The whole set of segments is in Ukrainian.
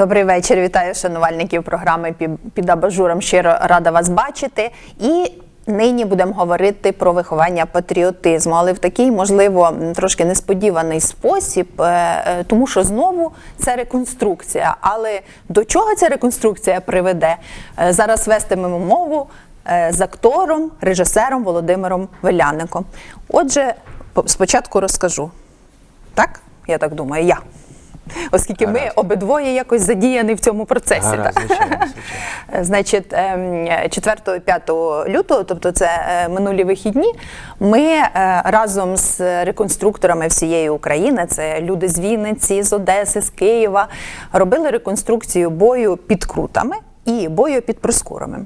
Добрий вечір. Вітаю шанувальників програми під абажуром. Щиро рада вас бачити. І нині будемо говорити про виховання патріотизму, але в такий, можливо, трошки несподіваний спосіб, е, е, тому що знову це реконструкція. Але до чого ця реконструкція приведе? Е, Зараз вестимемо мову з актором, режисером Володимиром Веляником. Отже, спочатку розкажу. Так? Я так думаю, я. Оскільки ми обидвоє якось задіяні в цьому процесі. Гаразд, так. звичайно, звичайно. Значить, 4-5 лютого, тобто це е, минулі вихідні, ми е, разом з реконструкторами всієї України, це люди з Вінниці, з Одеси, з Києва, робили реконструкцію бою під крутами і бою під проскурами.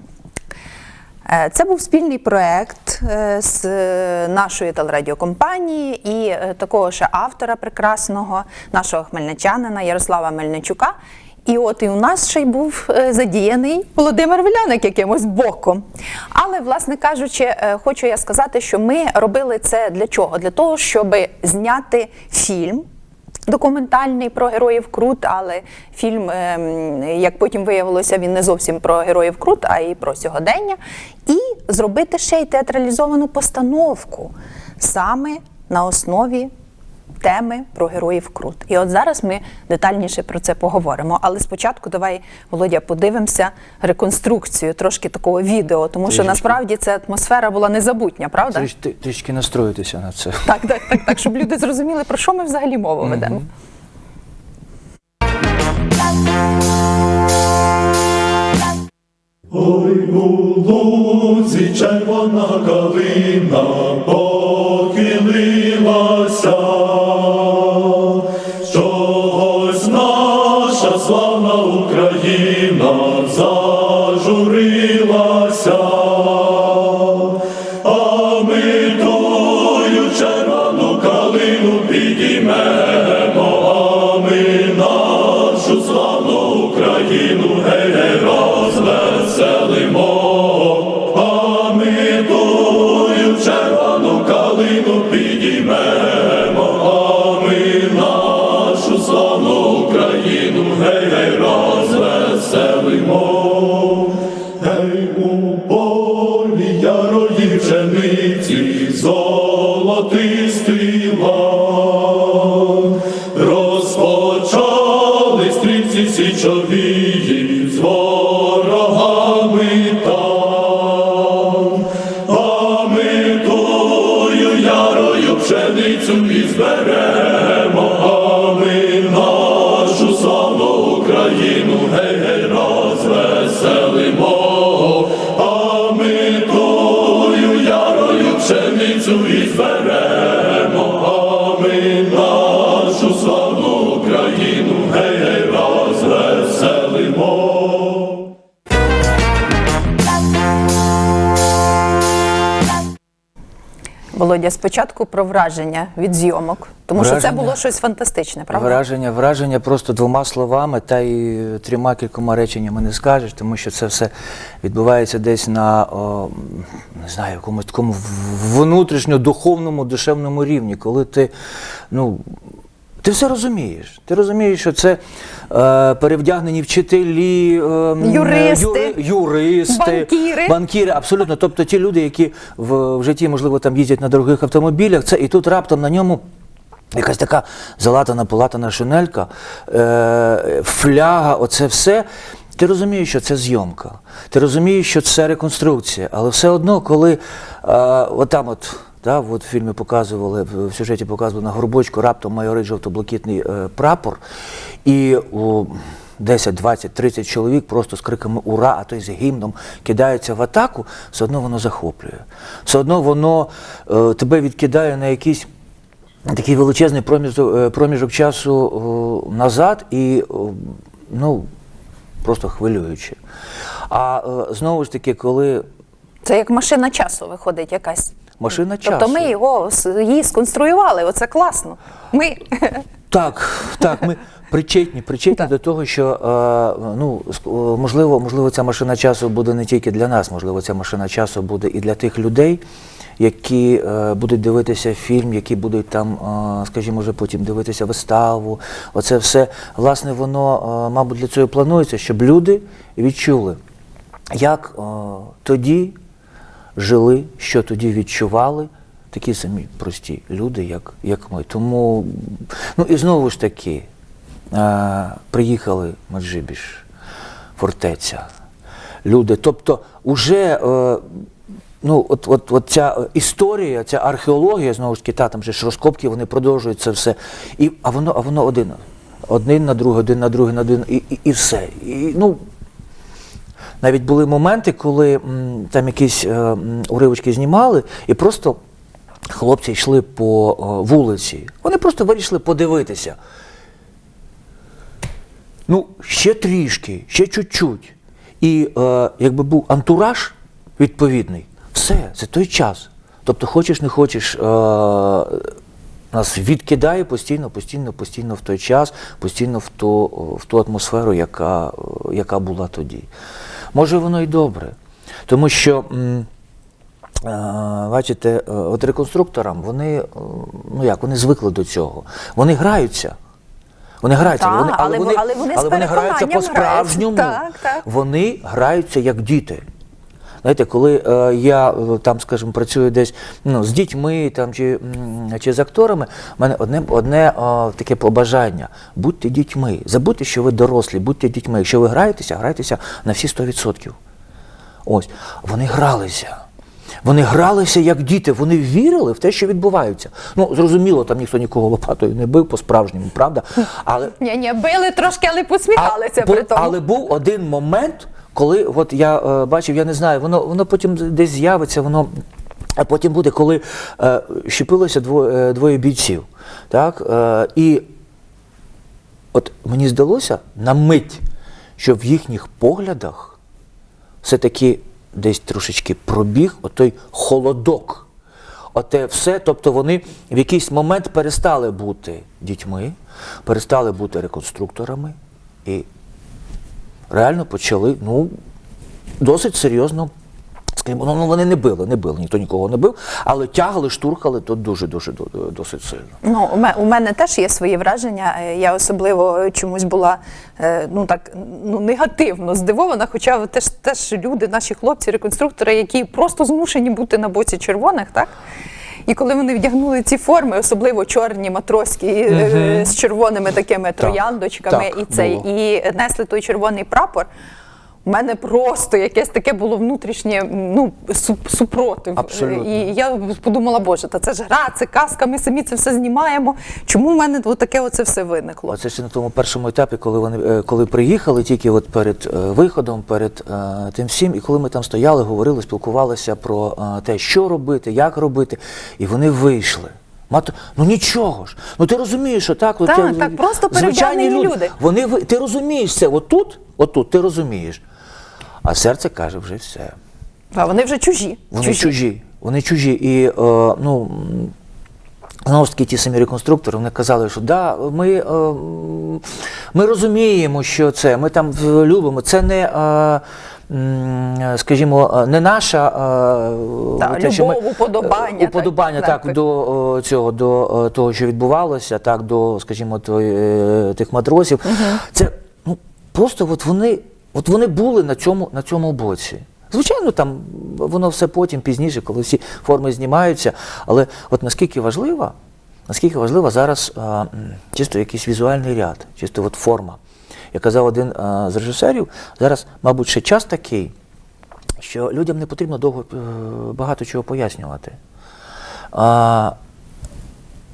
Е, Це був спільний проект е, з е, нашої телерадіокомпанії і такого ще автора прекрасного, нашого хмельничанина Ярослава Мельничука. І от і у нас ще й був задіяний Володимир Віляник якимось боком. Але, власне кажучи, хочу я сказати, що ми робили це для чого? Для того, щоб зняти фільм документальний про героїв Крут, але фільм, ем, як потім виявилося, він не зовсім про героїв Крут, а і про сьогодення. І зробити ще й театралізовану постановку саме на основі теми про героїв Крут. І от зараз ми детальніше про це поговоримо. Але спочатку давай, Володя, подивимося реконструкцію, трошки такого відео, тому що Трішечки. насправді ця атмосфера була незабутня, правда? Тріш- Трішки настроїтися на це. Так, так, так, так, щоб люди зрозуміли, про що ми взагалі мову ведемо. Ой, у лузі червона калина похилилася, Володя, спочатку про враження від зйомок, тому що це було щось фантастичне, правда? Враження, враження просто двома словами та й трьома кількома реченнями не скажеш, тому що це все відбувається десь на о, не знаю, якомусь такому внутрішньо-духовному, душевному рівні, коли ти, ну. Ти все розумієш. Ти розумієш, що це е, перевдягнені вчителі, е, Юристи, юри- юристи, банкіри. банкіри, абсолютно. Тобто ті люди, які в, в житті, можливо, там їздять на дорогих автомобілях, це і тут раптом на ньому. Якась така залатана, полатана шинелька, е, фляга, оце все. Ти розумієш, що це зйомка. Ти розумієш, що це реконструкція. Але все одно, коли е, отам от, да, от в фільмі показували, в сюжеті показували на горбочку, раптом майорить жовто-блакитний е, прапор, і у 10, 20, 30 чоловік просто з криками Ура! а то й з гімном кидаються в атаку, все одно воно захоплює. Все одно воно е, тебе відкидає на якісь такий величезний проміжок, е, проміжок часу о, назад і о, ну, просто хвилююче. А е, знову ж таки, коли Це як машина часу виходить якась. Машина часу. Тобто ми його її сконструювали, оце класно. Ми Так, так, ми причетні, причетні до того, що е, ну, е, можливо, можливо, ця машина часу буде не тільки для нас, можливо, ця машина часу буде і для тих людей, які е, будуть дивитися фільм, які будуть там, е, скажімо, вже потім дивитися виставу. Оце все, власне, воно, е, мабуть, для цього планується, щоб люди відчули, як е, тоді жили, що тоді відчували такі самі прості люди, як, як ми. Тому, ну і знову ж таки, е, приїхали Меджибіж, фортеця, люди. Тобто, уже е, ну, от, от, от ця історія, ця археологія, знову ж таки, та, там же ж розкопки, вони продовжують це все. І, а воно, а воно один. Один на другий, один на другий, на один, і, і, і все. І, ну, навіть були моменти, коли там якісь е, уривочки знімали, і просто хлопці йшли по е, вулиці. Вони просто вирішили подивитися. Ну, ще трішки, ще чуть-чуть. І е, якби був антураж відповідний, все, це той час. Тобто, хочеш, не хочеш, е, нас відкидає постійно, постійно, постійно в той час, постійно в ту, в ту атмосферу, яка, яка була тоді. Може, воно і добре. Тому що. Е, Бачите, е, от реконструкторам вони, е, ну як, вони звикли до цього. Вони граються. Вони граються, Так, вони, але вони- але вони але вони граються по-справжньому. Вони граються як діти. Знаєте, коли е, я е, там, скажімо, працюю десь ну, з дітьми там, чи, чи з акторами, в мене одне, одне е, таке побажання: будьте дітьми, забудьте, що ви дорослі, будьте дітьми. Якщо ви граєтеся, грайтеся на всі 100%. Ось, вони гралися. Вони гралися як діти, вони вірили в те, що відбувається. Ну, зрозуміло, там ніхто нікого лопатою не бив по-справжньому, правда? Але Ні, ні, били трошки, але посміхалися а, при тому. Але був один момент, коли от я е, бачив, я не знаю, воно, воно потім десь з'явиться, воно. А потім буде, коли е, щепилося двоє, е, двоє бійців. Так? Е, і от мені здалося на мить, що в їхніх поглядах все-таки десь трошечки пробіг отой холодок. Оте все, тобто вони в якийсь момент перестали бути дітьми, перестали бути реконструкторами і реально почали ну, досить серйозно. Скажімо, ну, ну, вони не били, не били, ніхто нікого не бив, але тягали, штурхали то дуже-дуже досить сильно. Ну, у мене, теж є свої враження. Е, Я особливо чомусь була е, ну так ну негативно здивована. Хоча теж теж люди, наші хлопці, реконструктори, які просто змушені бути на боці червоних, так. І коли вони вдягнули ці форми, особливо чорні матроські угу. з червоними такими трояндочками, так, і цей було. і несли той червоний прапор. У мене просто якесь таке було внутрішнє ну, суп- супротив. Абсолютно. І я подумала, боже, та це ж гра, це казка, ми самі це все знімаємо. Чому в мене таке оце все виникло? Оце ще на тому першому етапі, коли вони е, коли приїхали, тільки от перед е, виходом, перед е, тим всім, і коли ми там стояли, говорили, спілкувалися про е, те, що робити, як робити, і вони вийшли. Мато, ну нічого ж. Ну ти розумієш, що так, от, Так, так, просто звичайні перевдягнені люди. Вони ти розумієш це, отут, отут, ти розумієш. А серце каже вже все. А вони вже чужі. Вони чужі. Вони чужі. І е, ну, знову ж таки, ті самі реконструктори вони казали, що да, ми, е, ми розуміємо, що це, ми там любимо. Це не. Е, Скажімо, не наша е, Так, те, любов, уподобання, е, уподобання так, так, так. до е, цього, до того, що відбувалося, так, до, скажімо, той, тих матросів. Це ну, просто от вони, от вони були на цьому, на цьому боці. Звичайно, там воно все потім, пізніше, коли всі форми знімаються. Але от наскільки важлива, наскільки важлива зараз а, чисто якийсь візуальний ряд, чисто от форма. Як казав один а, з режисерів, зараз, мабуть, ще час такий, що людям не потрібно довго е, багато чого пояснювати. А,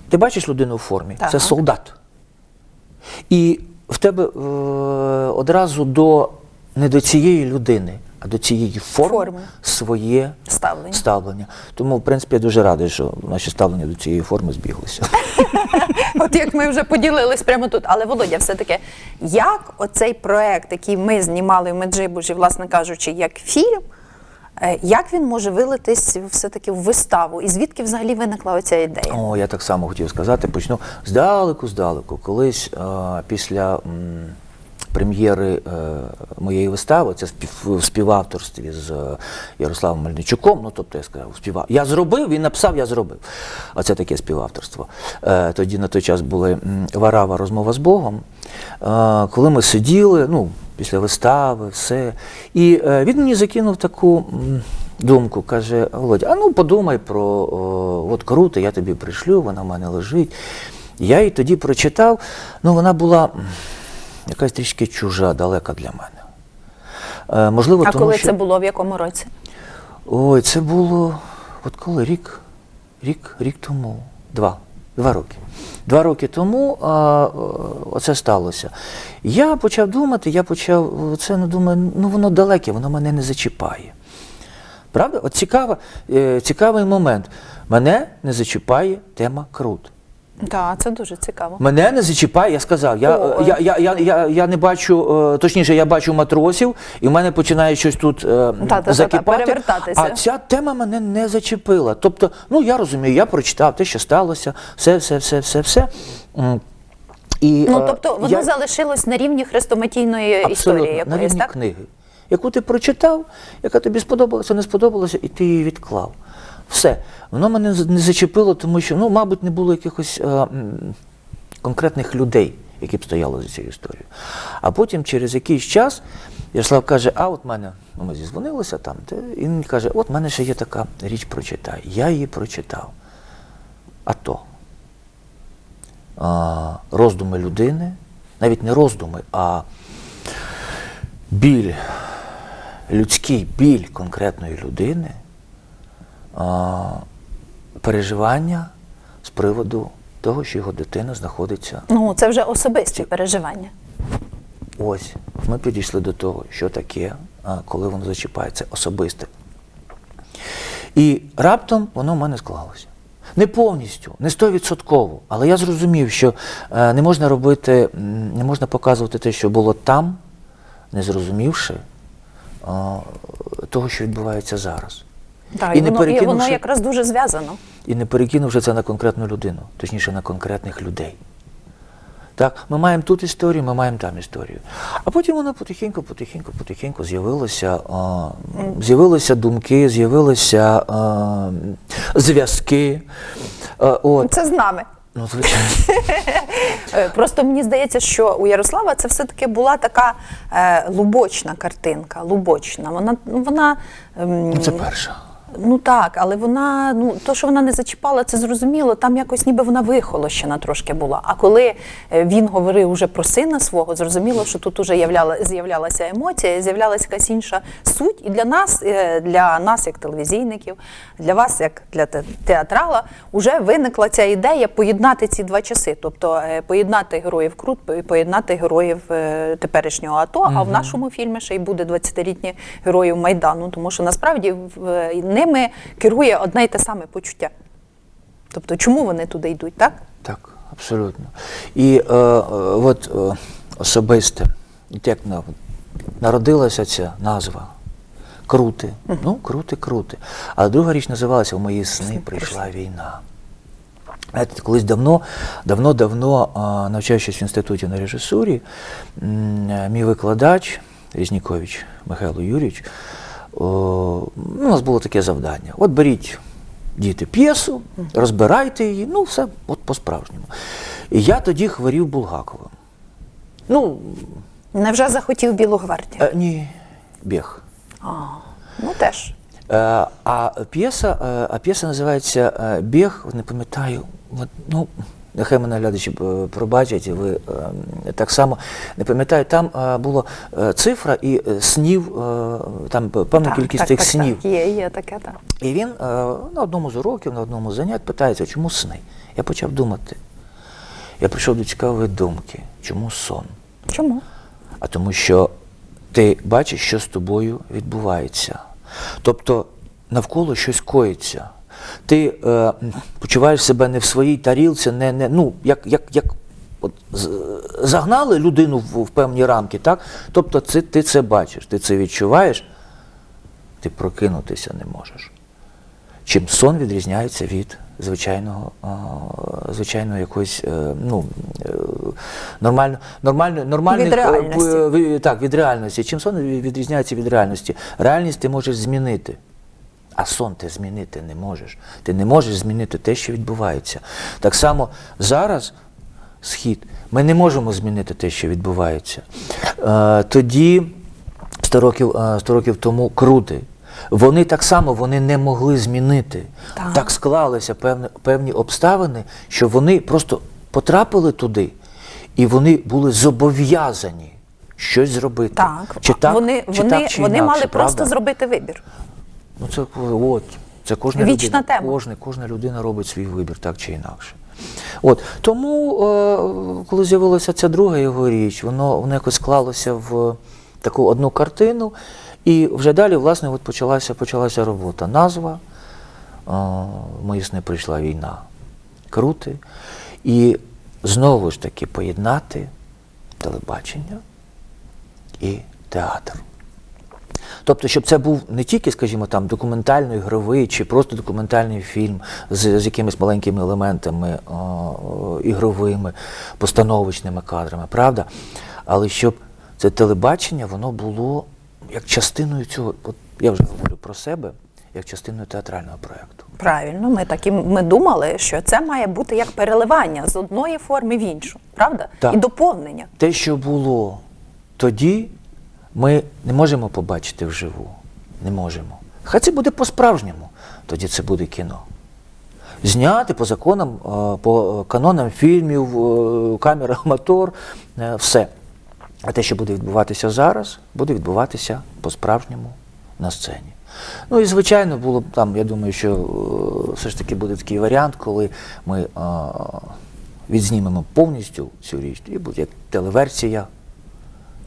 ти бачиш людину в формі, Так. це солдат. І в тебе е, одразу до не до цієї людини, а до цієї форми, Форми. своє Ставлення. ставлення. Тому, в принципі, я дуже радий, що наші ставлення до цієї форми збіглися. От як ми вже поділились прямо тут. Але Володя, все-таки, як оцей проект, який ми знімали в Меджибужі, власне кажучи, як фільм, е, як він може вилитись все-таки в виставу? І звідки взагалі виникла оця ідея? О, я так само хотів сказати, почну здалеку, здалеку. Колись е, після м, прем'єри е, моєї вистави, це в співавторстві з е, Ярославом Мельничуком. Ну, тобто я сказав, співав. Я зробив, він написав, я зробив. Оце таке співавторство. Е, тоді на той час були м, Варава розмова з Богом. Коли ми сиділи, ну, після вистави, все. І він мені закинув таку думку, каже: Володя, а ну подумай про о, от круто, я тобі пришлю, вона в мене лежить. Я її тоді прочитав, ну вона була якась трішки чужа, далека для мене. Е, можливо, А тому, коли що... це було в якому році? Ой, це було. От коли рік, рік, рік тому, два, два роки. Два роки тому а, а, оце сталося. Я почав думати, я почав це ну, думаю, ну воно далеке, воно мене не зачіпає. Правда? От цікава, е, цікавий момент. Мене не зачіпає тема крут. Так, це дуже цікаво. Мене не зачіпає, я сказав. Я, О. я, я, я, я, я не бачу, е, точніше, я бачу матросів, і в мене починає щось тут е, Та-та-та-та, закипати. перевертатися. А ця тема мене не зачепила. Тобто, ну я розумію, я прочитав те, що сталося, все, все, все, все, все. І, Ну е, тобто воно я- залишилось на рівні хрестоматійної історії на якоїсь, рівні так? книги, яку ти прочитав, яка тобі сподобалася, не сподобалася, і ти її відклав. Все. Воно мене не зачепило, тому що, ну, мабуть, не було якихось е, конкретних людей, які б стояли за цією історією. А потім, через якийсь час, Ярослав каже, а от мене, ну, ми зізвонилися там, і він каже, от в мене ще є така річ прочитай. Я її прочитав. А то а, роздуми людини, навіть не роздуми, а біль, людський біль конкретної людини, а, переживання з приводу того, що його дитина знаходиться. Ну, це вже особисті переживання. Ось ми підійшли до того, що таке, коли воно зачіпається особисте. І раптом воно в мене склалося. Не повністю, не стовідсотково, але я зрозумів, що е, не можна робити, не можна показувати те, що було там, не зрозумівши того, що відбувається зараз. Так, І і, не воно, і воно якраз дуже зв'язано. І не перекинувши це на конкретну людину, точніше на конкретних людей. Так, ми маємо тут історію, ми маємо там історію. А потім воно потихеньку, потихеньку, потихеньку з'явилося, а, з'явилися думки, з'явилися зв'язки. Це з нами. Ну, звичайно. Е, Просто мені здається, що у Ярослава це все-таки була така е, лубочна картинка. Лубочна. Вона, вона Ну, Це перша. Ну так, але вона, ну то, що вона не зачіпала, це зрозуміло. Там якось ніби вона вихолощена трошки була. А коли е, він говорив уже про сина свого, зрозуміло, що тут уже являла, з'являлася емоція, з'являлася якась інша суть. І для нас, е, для нас, як телевізійників, для вас, як для театрала, вже виникла ця ідея поєднати ці два часи. Тобто е, поєднати героїв Крут, поєднати героїв теперішнього АТО. А в нашому фільмі ще й буде 20-літні героїв Майдану, тому що насправді в- е, ними керує одне й те саме почуття. Тобто, чому вони туди йдуть, так? Так, абсолютно. І е, е, от е, особисте, як народилася ця назва. Крути. Ну, крути, крути. А друга річ називалася У мої сни прийшла війна. Знаєте, колись давно, давно, давно, навчаючись в інституті на режисурі, е, мій викладач Різнікович Михайло Юрійович, о, ну, у нас було таке завдання. От беріть діти п'єсу, розбирайте її, ну все от по-справжньому. І я тоді хворів Булгаковим. Ну, Невже захотів Білу гвардію? е, ні, біг. А, ну теж. Е, а п'єса, е, а п'єса називається е, Біг, не пам'ятаю. От, ну, нехай мене глядачі е, пробачать, і ви е, так само не пам'ятаю. Там е, була цифра і снів, там певна Так, кількість так, тих так, снів. Так, є, є таке, так. І він на одному з уроків, на одному з занять питається, чому сни? Я почав думати. Я прийшов до цікавої думки, чому сон? Чому? а тому що ти бачиш, що з тобою відбувається. Тобто навколо щось коїться. Ти е, почуваєш себе не в своїй тарілці, не, не, ну, як, як, як от, загнали людину в, в певні рамки, так? Тобто це, ти це бачиш, ти це відчуваєш, ти прокинутися не можеш. Чим сон відрізняється від звичайного, а, звичайної якоїсь е, ну, е, нормально, нормально, нормальних, Від е, реальності. е, так, від реальності. Чим сон відрізняється від реальності? Реальність ти можеш змінити. А сон ти змінити не можеш. Ти не можеш змінити те, що відбувається. Так само зараз схід, ми не можемо змінити те, що відбувається. Е, тоді, 100 років, е, 100 років тому, крути. Вони так само вони не могли змінити. Так. Так склалися певні, певні обставини, що вони просто потрапили туди, і вони були зобов'язані щось зробити. Так, Чи так, вони, чи вони, так, чи вони інакше, мали просто зробити вибір. Ну це от, це кожна Вічна людина, тема. Кожна, кожна людина робить свій вибір, так чи інакше. От тому, е, коли з'явилася ця друга його річ, воно, воно якось склалося в таку одну картину, і вже далі, власне, от почалася, почалася робота. Назва е, мої сни прийшла війна. Крути. І знову ж таки поєднати телебачення і театр. Тобто, щоб це був не тільки, скажімо, там документально-ігровий чи просто документальний фільм з, з якимись маленькими елементами о, о, ігровими, постановочними кадрами, правда? Але щоб це телебачення, воно було як частиною цього, от я вже говорю про себе, як частиною театрального проєкту. Правильно, ми так і ми думали, що це має бути як переливання з одної форми в іншу, правда? Так. І доповнення. Те, що було тоді, ми не можемо побачити вживу. Не можемо. Хай це буде по-справжньому, тоді це буде кіно. Зняти по законам, е, по канонам фільмів, е, камера, мотор, е, все. А те, що буде відбуватися зараз, буде відбуватися по-справжньому на сцені. Ну і звичайно, було б там, я думаю, що все ж таки буде такий варіант, коли ми відзнімемо повністю цю річ, і буде як телеверсія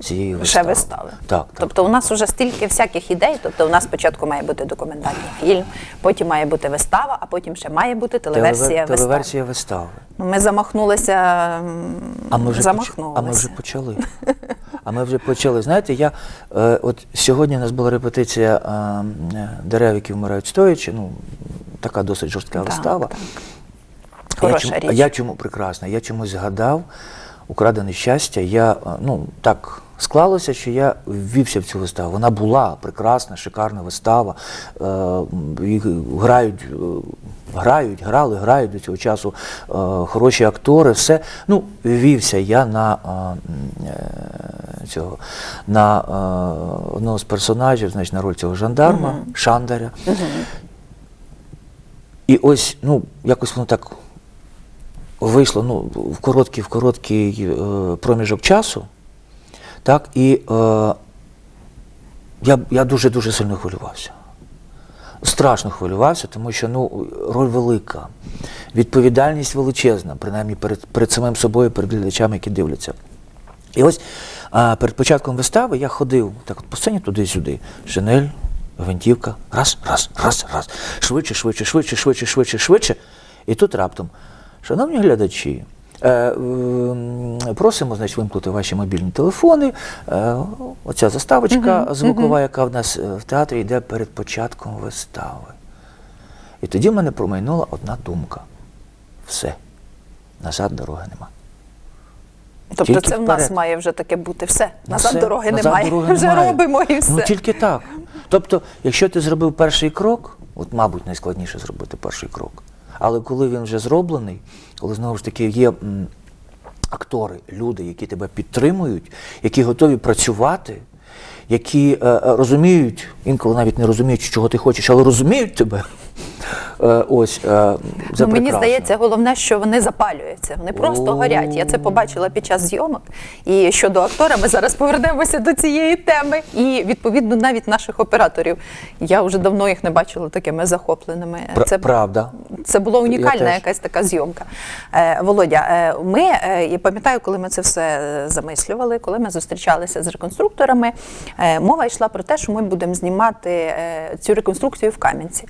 цієї вистави. вистави. Так, так. Тобто у нас вже стільки всяких ідей. Тобто у нас спочатку має бути документальний фільм, потім має бути вистава, а потім ще має бути телеверсія Телевер- вистави. телеверсія вистави. Ну, ми замахнулися. А ми вже, поч- а ми вже почали. А ми вже почали. Знаєте, я е, от сьогодні у нас була репетиція е, дерев, які вмирають стоячи. Ну, така досить жорстка Так, вистава. так. Я Хороша чому, річ. я чому прекрасна? Я чомусь згадав украдене щастя. Я е, ну так склалося, що я ввівся в цю виставу. Вона була прекрасна, шикарна вистава. Е, грають, е, грають, грали, грають до цього часу е, хороші актори. Все. Ну, ввівся я на е, е, цього на е, одного з персонажів, значить, на роль цього жандарма, Шандаря. І ось, ну, якось воно так вийшло ну, в короткий, в короткий е, проміжок часу. Так, і е, я, я дуже-дуже сильно хвилювався. Страшно хвилювався, тому що ну, роль велика, відповідальність величезна, принаймні перед, перед самим собою, перед глядачами, які дивляться. І ось а, перед початком вистави я ходив так от по сцені туди-сюди. Шинель, гвинтівка, раз, раз, раз, раз. Швидше, швидше, швидше, швидше, швидше, швидше. І тут раптом, шановні глядачі, е, просимо значить, вимкнути ваші мобільні телефони. Е, оця заставочка звукова, яка в нас е, в театрі йде перед початком вистави. І тоді в мене промайнула одна думка. Все. Назад дороги нема. Тобто Тільки це в нас вперед. має вже таке бути все. Назад все. дороги Назад немає. дороги вже немає. робимо і все. Ну тільки так. Тобто, якщо ти зробив перший крок, от, мабуть, найскладніше зробити перший крок. Але коли він вже зроблений, коли знову ж таки є актори, люди, які тебе підтримують, які готові працювати, які е, е, розуміють, інколи навіть не розуміють, чого ти хочеш, але розуміють тебе. Е, ось, е, це Ну, мені здається, головне, що вони запалюються. Вони просто О. горять. Я це побачила під час зйомок. І щодо актора, ми зараз повернемося до цієї теми. І відповідно навіть наших операторів. Я вже давно їх не бачила такими захопленими. Це правда. Це була унікальна якась така зйомка. Е, Володя, е, ми е, я пам'ятаю, коли ми це все е, замислювали, коли ми зустрічалися з реконструкторами, е, мова йшла про те, що ми будемо знімати е, цю реконструкцію в Кам'янці.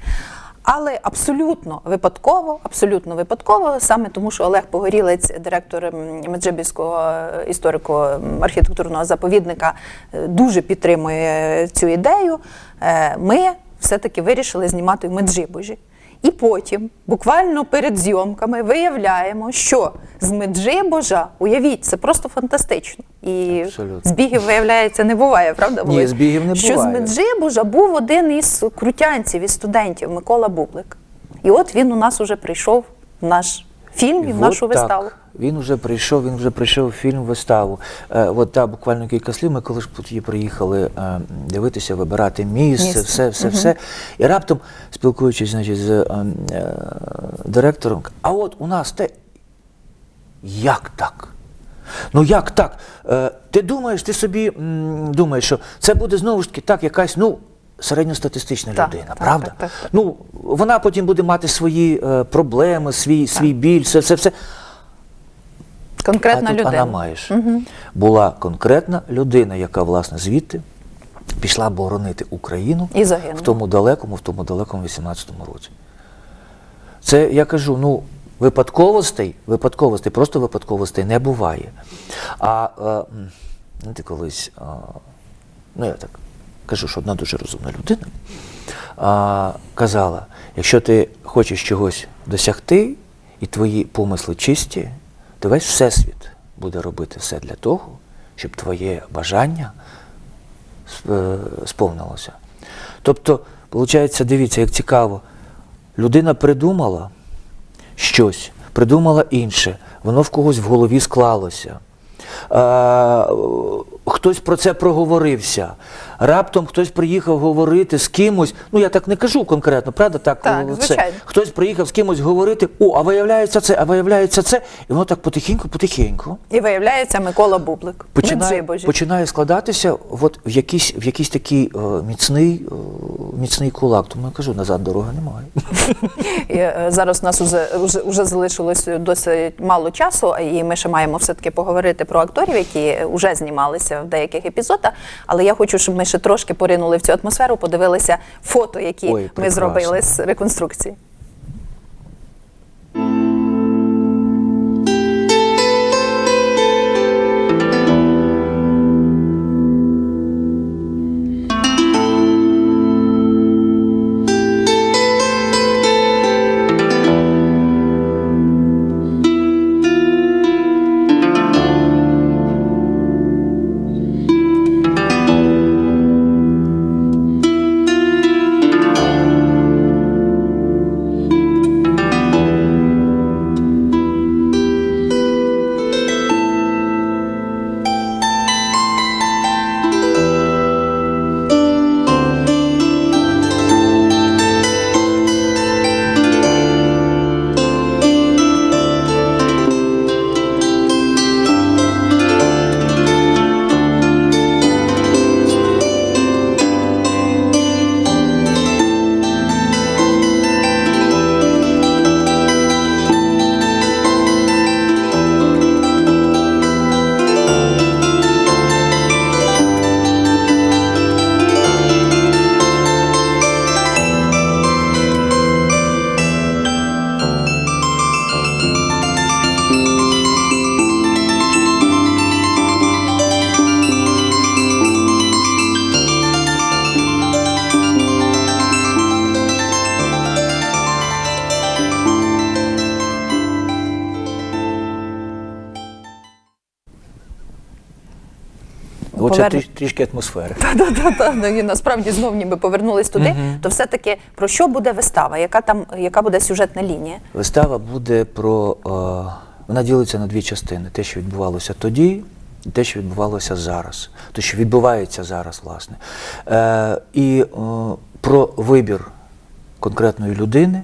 Але абсолютно випадково, абсолютно випадково, саме тому, що Олег Погорілець, директор м, Меджибіського е, історико-архітектурного заповідника, е, дуже підтримує цю ідею. Е, Ми все-таки вирішили знімати в Меджибужі. І потім, буквально перед зйомками, виявляємо, що з Меджибожа, уявіть, це просто фантастично. І Абсолютно. збігів, виявляється, не буває, правда? Ні, збігів не що з буває. Меджибожа був один із крутянців, і студентів Микола Бублик. І от він у нас уже прийшов в наш фільм і в нашу так. виставу. Він вже прийшов, він вже прийшов в фільм виставу. Е, от так, буквально кілька слів. Ми коли ж тоді приїхали е, дивитися, вибирати місце, Місце. все, все, все. І раптом, спілкуючись значить, з е, е, директором, а от у нас те. Як так? Ну як так? Е, ти думаєш, ти собі м, думаєш, що це буде знову ж таки так, якась, ну. Середньостатистична Так, людина, так, правда? так, так, так. Ну, вона потім буде мати свої е, проблеми, свій, свій біль, все, все, все. Конкретна а тут людина. вона маєш. Була конкретна людина, яка, власне, звідти пішла боронити Україну І в тому далекому, в тому далекому 18-му році. Це я кажу, ну, випадковостей, випадковостей, просто випадковостей не буває. А е, м, колись, а, ну я так кажу, що одна дуже розумна людина а, казала: якщо ти хочеш чогось досягти, і твої помисли чисті, то весь Всесвіт буде робити все для того, щоб твоє бажання е, сповнилося. Тобто, виходить, дивіться, як цікаво, людина придумала щось, придумала інше, воно в когось в голові склалося. Е, хтось про це проговорився. Раптом хтось приїхав говорити з кимось. Ну я так не кажу конкретно, правда? Так, Так, е, звичайно. Хтось приїхав з кимось говорити, о, а виявляється це, а виявляється це. І воно так потихеньку, потихеньку І виявляється Микола Бублик. починає, починає складатися от в якийсь, в якийсь такий е, міцний, е, міцний кулак. Тому я кажу, назад дороги немає. І, е, зараз у нас уже, уже, уже залишилось досить мало часу, і ми ще маємо все-таки поговорити про акторів, які вже знімалися в деяких епізодах. Але я хочу, щоб ми ще трошки поринули в цю атмосферу, подивилися фото, які Ой, ми зробили з реконструкції. Оце Поверне- трішки атмосфери. Та-та-та, ну, насправді знов ніби повернулись туди. То все-таки про що буде вистава? Яка там яка буде сюжетна лінія? Вистава буде про. Е, вона ділиться на дві частини: те, що відбувалося тоді, і те, що відбувалося зараз. Те, що відбувається зараз, власне. Е, і е, про вибір конкретної людини.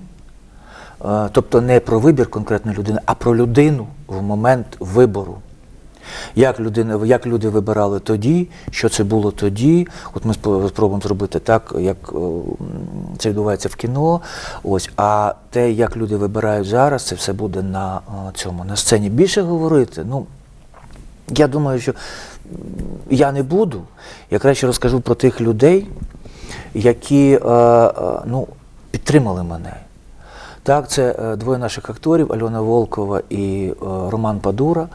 Е, тобто не про вибір конкретної людини, а про людину в момент вибору. Як, людина, як люди вибирали тоді, що це було тоді. От ми спробуємо зробити так, як е, це відбувається в кіно. Ось, а те, як люди вибирають зараз, це все буде на е, цьому на сцені. Більше говорити. Ну, я думаю, що я не буду. Я краще розкажу про тих людей, які е, ну, підтримали мене. Так, це двоє наших акторів Альона Волкова і Роман Падура.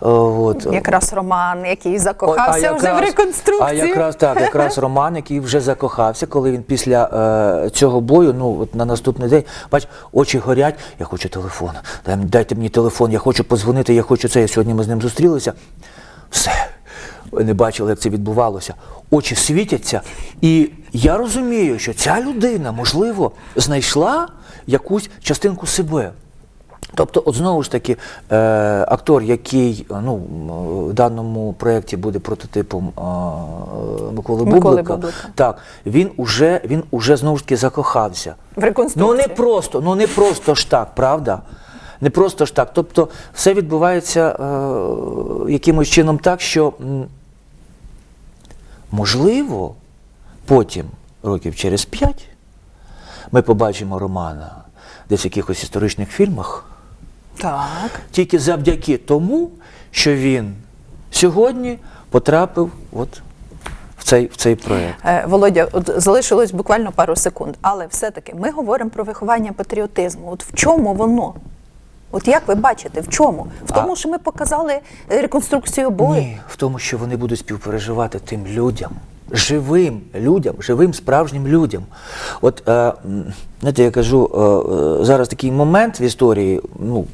От. Якраз Роман, який закохався вже в реконструкцію. А якраз так, якраз Роман, який вже закохався, коли він після е, цього бою, ну от на наступний день, бач, очі горять, я хочу телефон. Дай, дайте мені телефон, я хочу позвонити, я хочу це. Сьогодні ми з ним зустрілися. Все. Ви не бачили, як це відбувалося. Очі світяться. І я розумію, що ця людина, можливо, знайшла якусь частинку себе. Тобто, от знову ж таки, е, актор, який ну, в даному проєкті буде прототипом е, Миколи, Миколи Бублика, Бублика. так, він уже, він уже знову ж таки закохався. В реконструкцію. Ну не просто, ну не просто ж так, правда? Не просто ж так. Тобто все відбувається е, якимось чином так, що можливо, потім, років через п'ять, ми побачимо Романа десь в якихось історичних фільмах, Так. тільки завдяки тому, що він сьогодні потрапив от в цей, в цей проєкт. Е, Володя, от залишилось буквально пару секунд, але все-таки ми говоримо про виховання патріотизму. От в чому воно? От як ви бачите, в чому? В тому, що ми показали реконструкцію бою. Ні, в тому, що вони будуть співпереживати тим людям, живим людям, живим справжнім людям. От, е, знаєте, я кажу, е, е, зараз такий момент в історії, ну,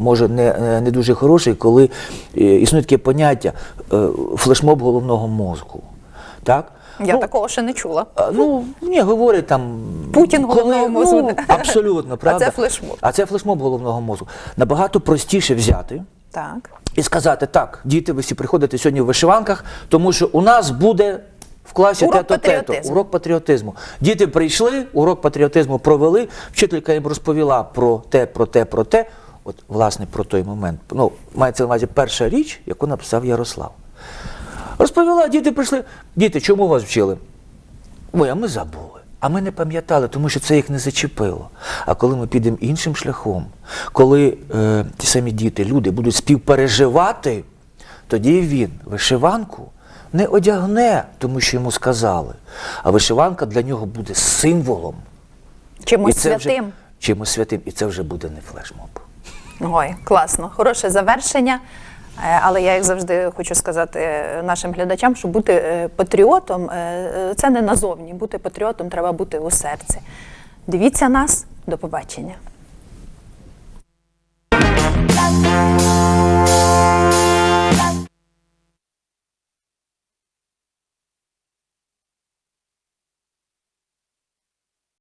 може, не, не- не дуже хороший, коли е, існує таке поняття е, флешмоб головного мозку. Так? Я Ну, такого ще не чула. Ну, ні, говорять там. Путін головного мозку. Ну, абсолютно, правда. це флешмоб. А це флешмоб головного мозку. Набагато простіше взяти Так. і сказати: так, діти, ви всі приходите сьогодні в вишиванках, тому що у нас буде в класі Урок тето тето урок патріотизму. Діти прийшли, урок патріотизму провели. Вчителька їм розповіла про те, про те, про те. От, власне, про той момент. Ну, мається на увазі перша річ, яку написав Ярослав. Розповіла, діти прийшли. Діти, чому вас вчили? Ой, а ми забули. А ми не пам'ятали, тому що це їх не зачепило. А коли ми підемо іншим шляхом, коли е, ті самі діти, люди будуть співпереживати, тоді він вишиванку не одягне, тому що йому сказали. А вишиванка для нього буде символом. Чимось це вже- чимось святим. І це вже буде не флешмоб. Ой, класно, хороше завершення. Е, Але я, як завжди, хочу сказати е, нашим глядачам, що бути е, патріотом це не назовні. Бути патріотом треба бути у серці. Дивіться нас, до побачення.